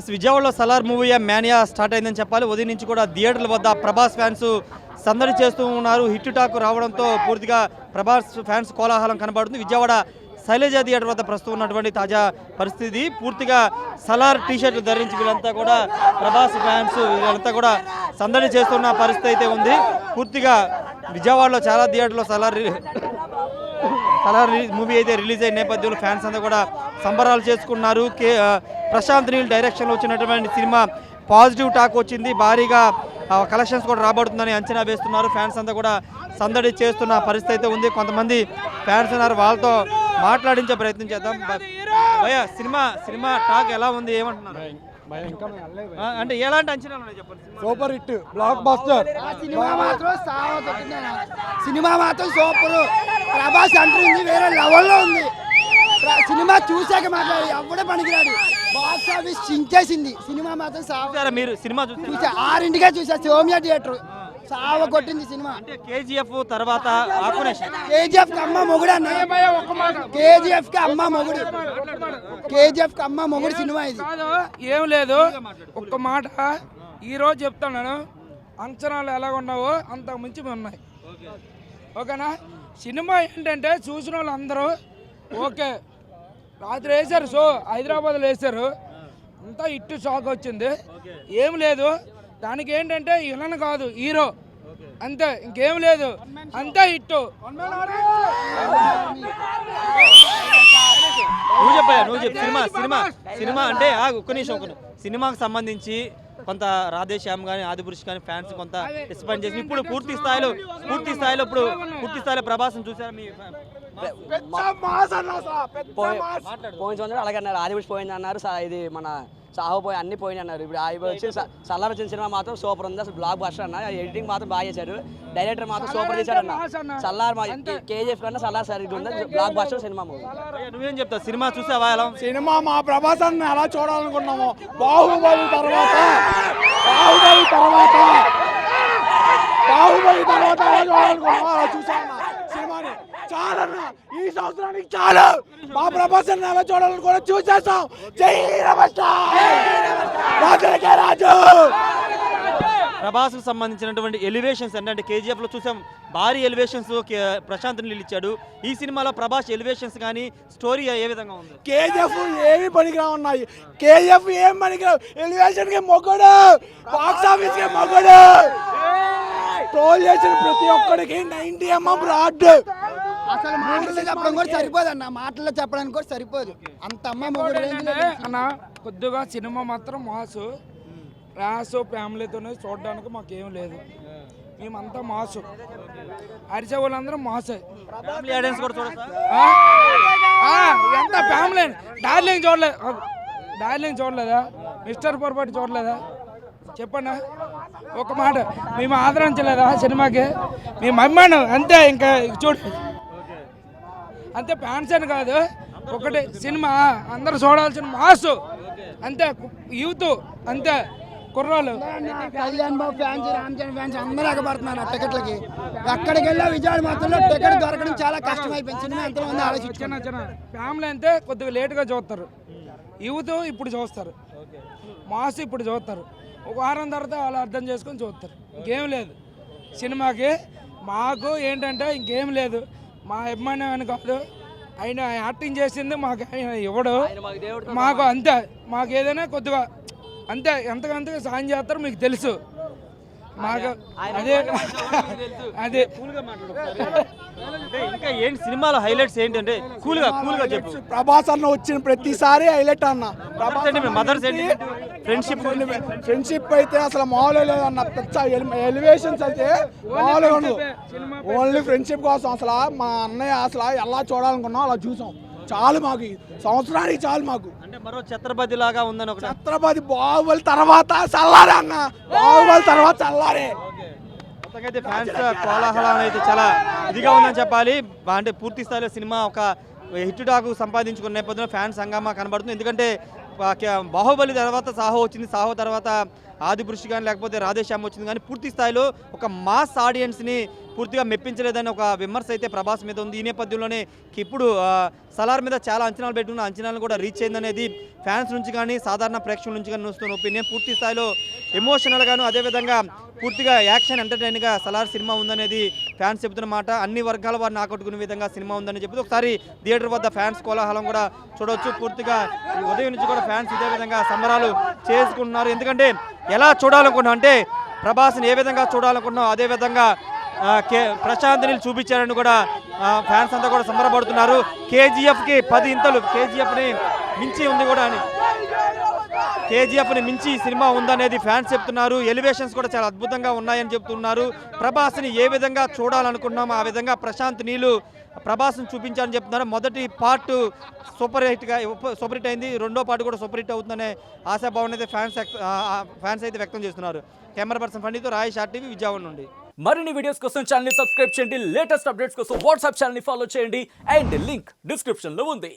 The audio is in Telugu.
ఎస్ విజయవాడలో సలార్ మూవీ మేనియా స్టార్ట్ అయిందని చెప్పాలి. ఉదయం నుంచి కూడా థియేటర్ల వద్ద ప్రభాస్ ఫ్యాన్స్ సందడి చేస్తూ ఉన్నారు. హిట్ టాక్ రావడంతో పూర్తిగా ప్రభాస్ ఫ్యాన్స్ కోలాహలం కనబడుతుంది. విజయవాడ శైలజ థియేటర్ వద్ద ప్రస్తుతం ఉన్నటువంటి తాజా పరిస్థితి. పూర్తిగా సలార్ టీ షర్ట్లు ధరించి వీళ్ళంతా కూడా ప్రభాస్ ఫ్యాన్స్ వీళ్ళంతా కూడా సందడి చేస్తున్న పరిస్థితి అయితే ఉంది. పూర్తిగా విజయవాడలో చాలా థియేటర్లో సలార్ సలార్ మూవీ అయితే రిలీజ్ అయిన నేపథ్యంలో ఫ్యాన్స్ అంతా కూడా సంబరాలు చేసుకున్నారు. కే ప్రశాంత్ నీల్ డైరెక్షన్లో వచ్చినటువంటి సినిమా పాజిటివ్ టాక్ వచ్చింది. భారీగా కలెక్షన్స్ కూడా రాబడుతుందని అంచనా వేస్తున్నారు. ఫ్యాన్స్ అంతా కూడా సందడి చేస్తున్న పరిస్థితి అయితే ఉంది. కొంతమంది ఫ్యాన్స్ ఉన్నారు. వాళ్ళతో మాట్లాడించే ప్రయత్నం చేద్దాం. భయ్య సినిమా సినిమా టాక్ ఎలా ఉంది? ఏమంటున్నారు? అంటే ఎలాంటి అంచనాలు ఉన్నాయి చెప్పండి? Cinema super hit blockbuster cinema మాత్రం సినిమా మాత్రం సూపర్. ప్రభాస్ ఉంది వేరే లెవెల్లో ఉంది. సినిమా చూశాక మాట్లాడి ఎవడే పనికిరాడు. Box office చించేసింది. సినిమా మాత్రం సావ చూసారా మీరు సినిమా చూసారా చూసా ఆరింటికే చూసా సోమియా థియేటర్. సావ కొట్టింది సినిమా. అంటే కేజీఎఫ్ తర్వాత ఆకునేషన్ కేజీఎఫ్కి అమ్మ మొగుడు అన్న? కేజీఎఫ్కి అమ్మ మొగుడు. కేజీఎఫ్కి అమ్మ మొగుడు సినిమా ఇది. కాదు ఏం లేదు. ఒక్క మాట. ఈ రోజు చెప్తాను అంచనాలు ఎలా ఉన్నావో అంతకు మించి ఉన్నాయి. ఓకేనా? సినిమా ఏంటంటే చూసిన వాళ్ళు అందరూ ఓకే రాత్రి వేశారు షో హైదరాబాద్లో వేశారు. అంతా ఇట్టు షాక్ వచ్చింది. ఏం లేదు. దానికి ఏంటంటే విలన్ కాదు హీరో. అంతే ఇంకేం లేదు. అంతా ఇట్టు. నువ్వు చెప్పాయా నువ్వు చెప్పు. సినిమా సినిమా సినిమా అంటే ఒక్క నిమిషం నిమిషం. సినిమాకి సంబంధించి కొంత రాధేశ్యామ్ కానీ ఆదిపురుష్ కానీ ఫ్యాన్స్ కొంత డిసప్పాయింట్ చేసి ఇప్పుడు పూర్తి స్థాయిలో పూర్తి స్థాయిలో ఇప్పుడు పూర్తి స్థాయిలో ప్రభాసం చూసారా మీ పోయిన సంవత్సరం అలాగే అన్నారు. ఆదిపురుష్ పోయింది అన్నారు. సా- ఇది మన సాహో పోయి అన్ని పోయినాయి అన్నారు. ఇప్పుడు ఆది వచ్చి సల్లార్ వచ్చిన సినిమా మాత్రం సూపర్ ఉంది. అసలు బ్లాక్ బస్టర్ అన్న. ఎడిటింగ్ మాత్రం బాగా చేశారు. డైరెక్టర్ మాత్రం సూపర్ చేశాడు అన్న. సల్లార్ కేజీఎఫ్ కన్నా సల్లార్ సరిగ్గా ఉంది బ్లాక్ బస్టర్ సినిమా నువ్వేం చెప్తావు? సినిమా చూసావా ఎలా? సినిమా మా ప్రభాసాన్ని ఎలా చూడాలనుకున్నాము బాహుబలి తర్వాత బాహుబలి తర్వాత బాహుబలి తర్వాత ఎలా చూడాలనుకున్నాము అలా చూసామన్న సినిమాని చాలన్న ఈ సంవత్సరానికి చాలు. మా ప్రభాసాన్ని ఎలా చూడాలనుకున్నా చూసేసాం జై రాజులకే రాజు. ప్రభాస్కు సంబంధించినటువంటి ఎలివేషన్స్ అంటే కేజీఎఫ్లో చూసాం భారీ ఎలివేషన్స్ ప్రశాంత్ ఇచ్చాడు. ఈ సినిమాలో ప్రభాస్ ఎలివేషన్స్ కానీ స్టోరీ ఏ విధంగా ఉంది? కేజీఎఫ్ ఏమి పనికిరా ఉన్నాయి కేజీఎఫ్ ఏం పనికిరావు? ఎలివేషన్కి మొగ్గడు బాక్స్ ఆఫీస్కి మొగ్గడు ట్రోల్ చేసిన ప్రతి ఒక్కడికి నైన్టీ ఎంఎం రాడ్. అసలు మాటల్లో చెప్పడం కూడా సరిపోదు అన్న మాటల్లో చెప్పడానికి కూడా సరిపోదు. అంత అమ్మ అన్న కొద్దిగా సినిమా మాత్రం మాసు. ర్యాస్ ఫ్యామిలీతోనే చూడడానికి మాకేం లేదు. మేమంతా మాసు. అరిచే వాళ్ళందరం మాసే. ఫ్యామిలీ ఆడియన్స్ కూడా చూడొచ్చా? ఆ? ఆ, ఎంత ఫ్యామిలీ? డార్లింగ్ చూడలేదు డార్లింగ్ చూడలేదా? మిస్టర్ పొరపాటు చూడలేదా? చెప్పండి ఒక మాట. మేము ఆదరించలేదా సినిమాకి? మేము అమ్మాను. అంతే ఇంకా చూడు. అంతే ఫ్యాన్స్ అని కాదు ఒకటి సినిమా అందరు చూడాల్సిన మాసు అంతే యూత్ అంతే కుర్రాలు కళ్యాణ్ బాబు ఫ్యాన్స్ రామ్ చరణ్ ఫ్యాన్స్ అందరూ ఎగబడుతున్నారు ఆ టికెట్లకి. ఎక్కడికి వెళ్ళా విజయవాడ మాత్రంలో టికెట్ దొరకడం చాలా కష్టం అయిపోయింది సినిమా ఎంతమంది ఫ్యామిలీ అంటే కొద్దిగా లేట్గా చూస్తారు. యూత్ ఇప్పుడు చూస్తారు. మాస్ ఇప్పుడు చూస్తారు. ఒక వారం తర్వాత వాళ్ళు అర్థం చేసుకొని చూస్తారు. ఇంకేం లేదు. సినిమాకి మాకు ఏంటంటే ఇంకేం లేదు. మా అభిమానం అని కాదు. ఆయన యాక్టింగ్ చేసింది మాకు ఆయన ఇవ్వడు మాకు అంతే. మాకు ఏదైనా కొద్దిగా అంతే ఎంతకంతగా సాయం చేస్తారో మీకు తెలుసు. మాకు అదే అదే. ఇంకా ఏంటి సినిమాలో హైలైట్స్ ఏంటంటే కూల్గా కూల్గా చెప్పు. ప్రభాస్ అన్న వచ్చిన ప్రతిసారి హైలైట్ అన్న. మదర్ సెంటిమెంట్ ఫ్రెండ్షిప్ ఫ్రెండ్షిప్ అయితే అసలు మామూలు లేదన్న పెద్ద ఎలివేషన్స్ అయితే మామూలుగా ఉండదు ఓన్లీ ఫ్రెండ్షిప్ కోసం అసలు మా అన్నయ్య అసలు ఎలా చూడాలనుకున్నాం అలా చూసాం. చాలు మాకు ఈ సంవత్సరానికి చాలు మాకు. అంటే మరో ఛత్రపతి లాగా ఉందని ఒకటి. ఛత్రపతి బాహుబలి తర్వాత చల్లారే అన్న. బాహుబలి తర్వాత చల్లారే. అయితే ఫ్యాన్స్ కోలాహలం అయితే చాలా ఇదిగా ఉందని చెప్పాలి. అంటే పూర్తి స్థాయిలో సినిమా ఒక హిట్ టాక్ సంపాదించుకున్న నేపథ్యంలో ఫ్యాన్స్ హంగామా కనబడుతుంది. ఎందుకంటే బాహుబలి తర్వాత సాహో వచ్చింది. సాహో తర్వాత ఆదిపురుషి కానీ లేకపోతే రాధేశ్యామ్ వచ్చింది. కానీ పూర్తి స్థాయిలో ఒక మాస్ ఆడియన్స్ని పూర్తిగా మెప్పించలేదని ఒక విమర్శ అయితే ప్రభాస్ మీద ఉంది. ఈ నేపథ్యంలోనే ఇప్పుడు సలార్ మీద చాలా అంచనాలు పెట్టుకున్న అంచనాలను కూడా రీచ్ అయిందనేది ఫ్యాన్స్ నుంచి కానీ సాధారణ ప్రేక్షకుల నుంచి కానీ వస్తున్న ఒపీనియన్. పూర్తి స్థాయిలో ఎమోషనల్గాను అదేవిధంగా పూర్తిగా యాక్షన్ ఎంటర్టైన్గా సలార్ సినిమా ఉందనేది ఫ్యాన్స్ చెబుతున్న మాట. అన్ని వర్గాల వారిని ఆకట్టుకునే విధంగా సినిమా ఉందని చెప్పి ఒకసారి థియేటర్ వద్ద ఫ్యాన్స్ కోలాహలం కూడా చూడవచ్చు పూర్తిగా ఉదయం నుంచి కూడా ఫ్యాన్స్ ఇదే విధంగా సంబరాలు చేసుకుంటున్నారు. ఎందుకంటే ఎలా చూడాలనుకున్నాం అంటే ప్రభాస్ని ఏ విధంగా చూడాలనుకున్నాం అదే విధంగా కే ప్రశాంత్ నీళ్ళు చూపించారని కూడా ఫ్యాన్స్ అంతా కూడా సంబరపడుతున్నారు. కేజీఎఫ్కి పది ఇంతలు కేజీఎఫ్ని మించి ఉంది కూడా అని. కేజీఎఫ్ని మించి ఈ సినిమా ఉందనేది ఫ్యాన్స్ చెప్తున్నారు. ఎలివేషన్స్ కూడా చాలా అద్భుతంగా ఉన్నాయని చెప్తున్నారు. ప్రభాస్ని ఏ విధంగా చూడాలనుకున్నామో ఆ విధంగా ప్రశాంత్ నీళ్ళు ప్రభాస్ని చూపించాలని చెప్తున్నారు. మొదటి పార్ట్ సూపర్ హిట్గా సూపర్ హిట్ అయింది. రెండో పార్ట్ కూడా సూపర్ హిట్ అవుతుందనే ఆశాభావం అయితే ఫ్యాన్స్ ఫ్యాన్స్ అయితే వ్యక్తం చేస్తున్నారు. కెమెరా పర్సన్ ఫండితో రాయేష్ ఆర్టీవీ విజయవాడ నుండి. మరిన్ని వీడియోస్ కోసం ఛానల్ సబ్స్క్రైబ్ చేయండి. లేటెస్ట్ అప్డేట్స్ కోసం వాట్సాప్ ఛానల్ని ఫాలో చేయండి. అండ్ లింక్ డిస్క్రిప్షన్లో ఉంది.